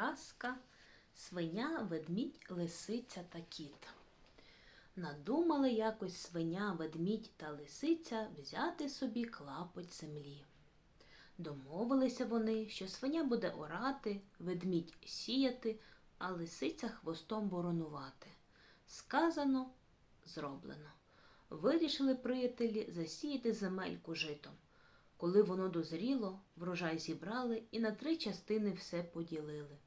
Казка Свиня, ведмідь, лисиця та кіт. Надумали якось свиня, ведмідь та лисиця взяти собі клапоть землі. Домовилися вони, що свиня буде орати, ведмідь сіяти, а лисиця хвостом боронувати. Сказано, зроблено. Вирішили приятелі засіяти земельку житом. Коли воно дозріло, врожай зібрали і на три частини все поділили.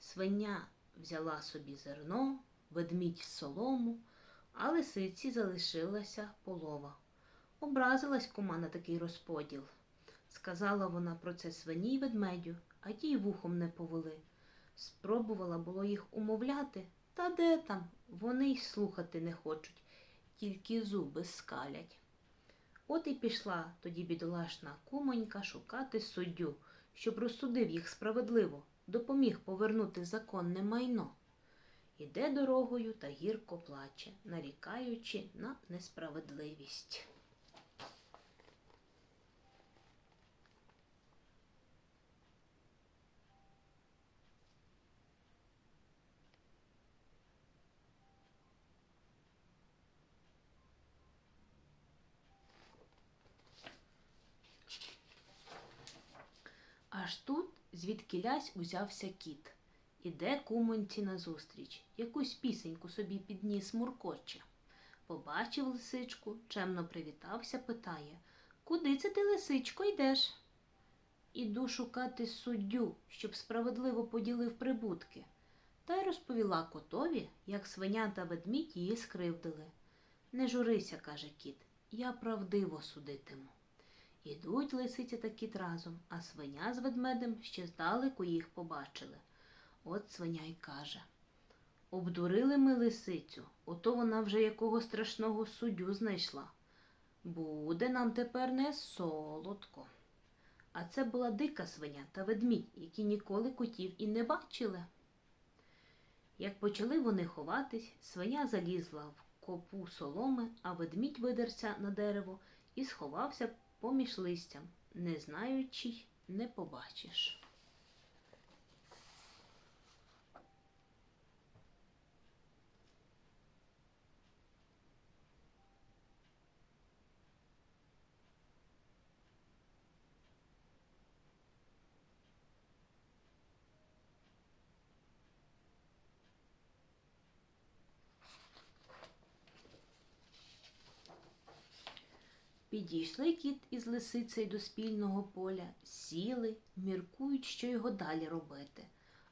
Свиня взяла собі зерно, ведмідь солому, а лисиці залишилася полова. Образилась кума на такий розподіл. Сказала вона про це свині й ведмедю, а ті й вухом не повели. Спробувала було їх умовляти, та де там, вони й слухати не хочуть, тільки зуби скалять. От і пішла тоді бідолашна кумонька шукати суддю, щоб розсудив їх справедливо, допоміг повернути законне майно. Іде дорогою та гірко плаче, нарікаючи на несправедливість. Аж тут звідкілясь узявся кіт. Іде кумоньці назустріч, якусь пісеньку собі підніс муркоче. Побачив лисичку, чемно привітався, питає Куди це ти, лисичко, йдеш? Іду шукати суддю, щоб справедливо поділив прибутки. Та й розповіла котові, як свиня та ведмідь її скривдили. Не журися, каже кіт, я правдиво судитиму. Ідуть лисиця та кіт разом, а свиня з ведмедем ще здалеку їх побачили. От свиня й каже Обдурили ми лисицю, ото вона вже якого страшного суддю знайшла. Буде нам тепер не солодко. А це була дика свиня та ведмідь, які ніколи котів і не бачили. Як почали вони ховатись, свиня залізла в копу соломи, а ведмідь видерся на дерево і сховався поміж листям, не знаючи, не побачиш. Підійшли кіт із лисицею до спільного поля, сіли, міркують, що його далі робити.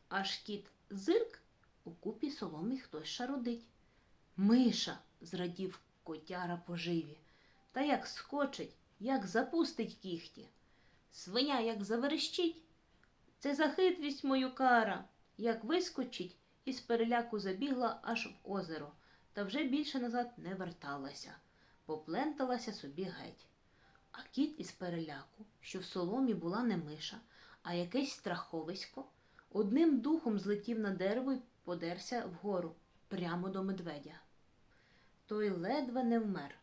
Аж кіт зирк у купі соломи хтось шарудить. Миша, зрадів котяра поживі. Та як скочить, як запустить кіхті. Свиня як заверещить. Це за хитрість мою кара. Як вискочить, і з переляку забігла аж в озеро, та вже більше назад не верталася попленталася собі геть. А кіт із переляку, що в соломі була не миша, а якесь страховисько, одним духом злетів на дерево і подерся вгору, прямо до медведя. Той ледве не вмер.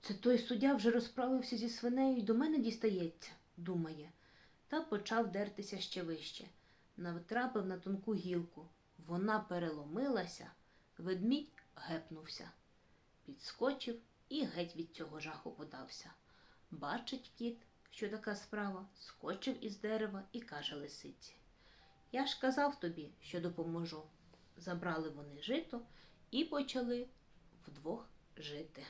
Це той суддя вже розправився зі свинею і до мене дістається, думає, та почав дертися ще вище. Натрапив на тонку гілку. Вона переломилася, ведмідь гепнувся, підскочив і геть від цього жаху подався. Бачить кіт, що така справа, скочив із дерева і каже лисиці. Я ж казав тобі, що допоможу. Забрали вони жито і почали вдвох жити.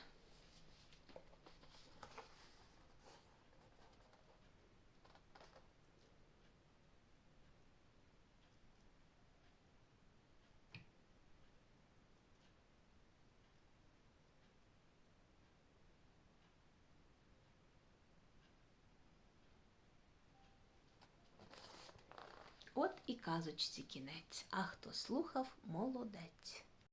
От і казочці кінець, а хто слухав, молодець.